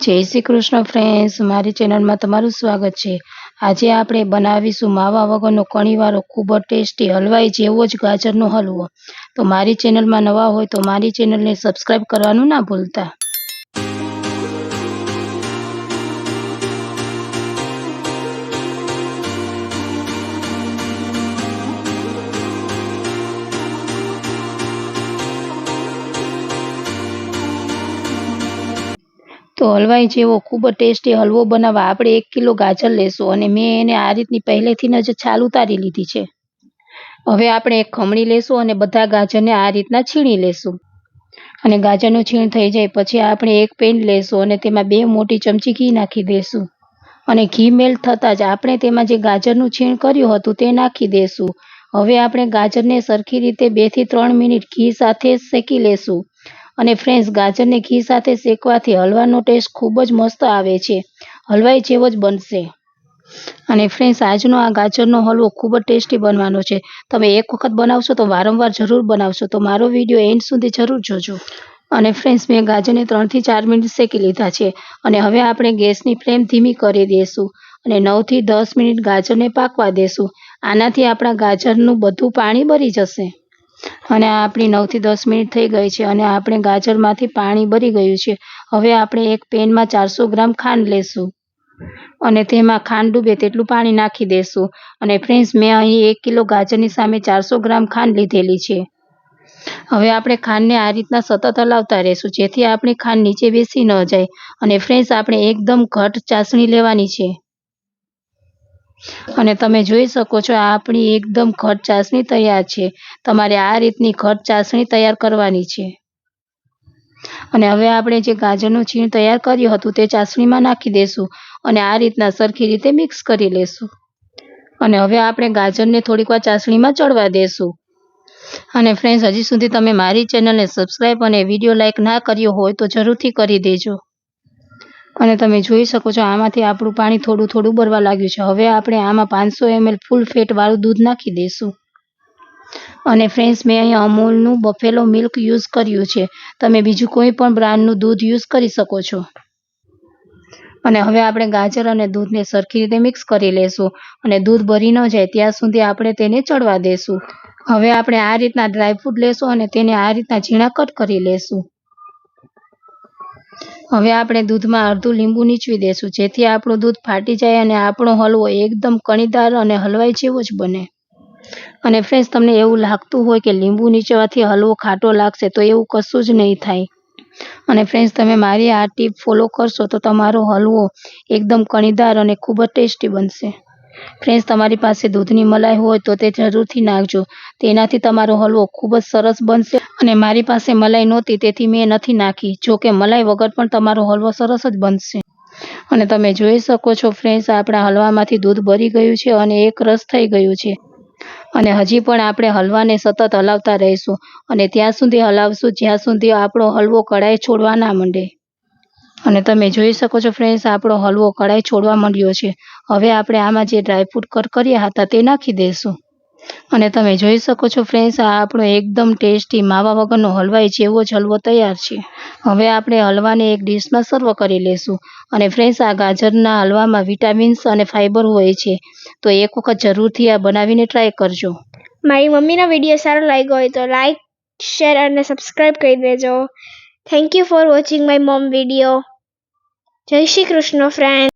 જય શ્રી કૃષ્ણ ફ્રેન્ડ્સ મારી ચેનલમાં તમારું સ્વાગત છે. આજે આપણે બનાવીશું માવા વગરનો કણીવાળો ખૂબ જ ટેસ્ટી હલવાઈ જેવો જ ગાજરનો હલવો. તો મારી ચેનલમાં નવા હોય તો મારી ચેનલને સબસ્ક્રાઈબ કરવાનું ના ભૂલતા. તો હલવાઈ જેવો ખૂબ જ ટેસ્ટી હલવો બનાવવા આપણે એક કિલો ગાજર લેશું અને મેં એને આ રીતની પહેલેથી જ છાલ ઉતારી લીધી છે. હવે આપણે એક ખમણી લેશું અને બધા ગાજરને આ રીતના છીણી લેશું. અને ગાજરનું છીણ થઈ જાય પછી આપણે એક પેન લેશું અને તેમાં બે મોટી ચમચી ઘી નાખી દઈશું અને ઘી મેલ્ટ થતાં જ આપણે તેમાં જે ગાજરનું છીણ કર્યું હતું તે નાખી દઈશું હવે આપણે ગાજરને સરખી રીતે બેથી ત્રણ મિનિટ ઘી સાથે શેકી લેશું. અને ફ્રેન્ડ્સ ગાજરને ઘી સાથે શેકવાથી હલવાનો ટેસ્ટ ખૂબ જ મસ્ત આવે છે. હલવાઈ જેવો જ બનશે. અને ફ્રેન્ડ્સ આજનો આ ગાજરનો હલવો ખૂબ જ ટેસ્ટી બનવાનો છે. તમે એક વખત બનાવશો તો વારંવાર જરૂર બનાવશો. તો મારો વીડિયો એન્ડ સુધી જરૂર જોજો. અને ફ્રેન્ડ્સ મેં ગાજરને ત્રણથી ચાર મિનિટ શેકી લીધા છે. અને હવે આપણે ગેસની ફ્લેમ ધીમી કરી દઈશું. અને નવથી દસ મિનિટ ગાજરને પાકવા દેશું આનાથી આપણા ગાજરનું બધું પાણી બળી જશે. અને આપણી નવથી દસ મિનિટ થઈ ગઈ છે અને આપણે ગાજરમાંથી પાણી ભરી ગયું છે. હવે આપણે એક પેનમાં ચારસો ગ્રામ ખાંડ લેશું અને તેમાં ખાંડ ડૂબે તેટલું પાણી નાખી દેશું. અને ફ્રેન્ડ્સ, મેં અહીં એક કિલો ગાજરની સામે ચારસો ગ્રામ ખાંડ લીધેલી છે. હવે આપણે ખાંડને આ રીતના સતત હલાવતા રહેશું જેથી આપણી ખાંડ નીચે બેસી ન જાય. અને ફ્રેન્ડ્સ, આપણે એકદમ ઘટ ચાસણી લેવાની છે. અને તમે જોઈ શકો છો આપણી એકદમ ઘટ ચાસણી તૈયાર છે. તમારે આ રીતની ઘટ ચાસણી તૈયાર કરવાની છે. અને હવે આપણે જે ગાજરનું છીણ તૈયાર કર્યું હતું, તે ચાસણીમાં નાખી દઈશું અને આ રીતના સરખી રીતે મિક્સ કરી લેશું. અને હવે આપણે ગાજરને થોડીક વાર ચાસણીમાં ચડવા દેશું. અને ફ્રેન્ડ્સ હજી સુધી તમે મારી ચેનલને સબસ્ક્રાઈબ અને વીડિયો લાઇક ના કર્યો હોય તો જરૂરથી કરી દેજો. અને તમે જોઈ શકો છો, આમાંથી આપણું પાણી થોડું થોડું બરવા લાગ્યું છે. હવે આપણે આમાં પાંચસો એમએલ ફૂલ ફેટવાળું દૂધ નાખી દઈશું. અને ફ્રેન્ડ્સ મેં અહીંયા અમૂલનું બફેલો મિલ્ક યુઝ કર્યું છે. તમે બીજું કોઈ પણ બ્રાન્ડનું દૂધ યુઝ કરી શકો છો. અને હવે આપણે ગાજર અને દૂધને સરખી રીતે મિક્સ કરી લેશું. અને દૂધ ભરી ન જાય, ત્યાં સુધી આપણે તેને ચડવા દેશું. હવે આપણે આ રીતના ડ્રાયફ્રૂટ લેશું અને તેને આ રીતના ઝીણા કટ કરી લેશું. હવે આપણે દૂધમાં અડધું લીંબુ નીચવી દેશું, જેથી આપણું દૂધ ફાટી જાય અને આપણો હલવો એકદમ કણીદાર અને હલવાઈ જેવો જ બને. અને ફ્રેન્ડ્સ તમને એવું લાગતું હોય કે લીંબુ નીચવાથી હલવો ખાટો લાગશે, તો એવું કશું જ નહીં થાય. અને ફ્રેન્ડ્સ તમે મારી આ ટીપ ફોલો કરશો તો તમારો હલવો એકદમ કણીદાર અને ખૂબ જ ટેસ્ટી બનશે. ફ્રેન્ડ્સ તમારી પાસે દૂધની મલાઈ હોય તો તે જરૂરથી નાખજો. તેનાથી તમારો હલવો ખૂબ જ સરસ બનશે અને મારી પાસે મલાઈ નહોતી, તેથી મેં નથી નાખી. જો કે મલાઈ વગર પણ તમારો હલવો સરસ જ બનશે. અને તમે જોઈ શકો છો ફ્રેન્ડ્સ આપણા હલવામાંથી દૂધ ભરી ગયું છે અને એક રસ થઈ ગયું છે. અને હજી પણ આપણે હલવાને સતત હલાવતા રહીશું. અને ત્યાં સુધી હલાવશું, જ્યાં સુધી આપણો હલવો કઢાઈ છોડવા ના માંડે. અને તમે જોઈ શકો છો ફ્રેન્ડ્સ આપણો હલવો કઢાઈ છોડવા માંડ્યો છે. હવે આપણે આમાં જે ડ્રાયફ્રૂટ કર કર્યા હતા તે નાખી દઈશું. અને તમે જોઈ શકો છો ફ્રેન્ડ્સ આ આપણો એકદમ ટેસ્ટી માવા વગરનો હલવાઈ જેવો જ હલવો તૈયાર છે. હવે આપણે હલવાને એક ડીશમાં સર્વ કરી લેશું અને ફ્રેન્ડ્સ આ ગાજરના હલવામાં વિટામિન્સ અને ફાઇબર હોય છે. તો એક વખત જરૂરથી આ બનાવીને ટ્રાય કરજો. મારી મમ્મીનો વીડિયો સારો લાગ્યો હોય તો લાઈક શેર અને સબસ્ક્રાઈબ કરી દેજો. Thank you for watching my mom video જય શ્રી કૃષ્ણ ફ્રેન્ડ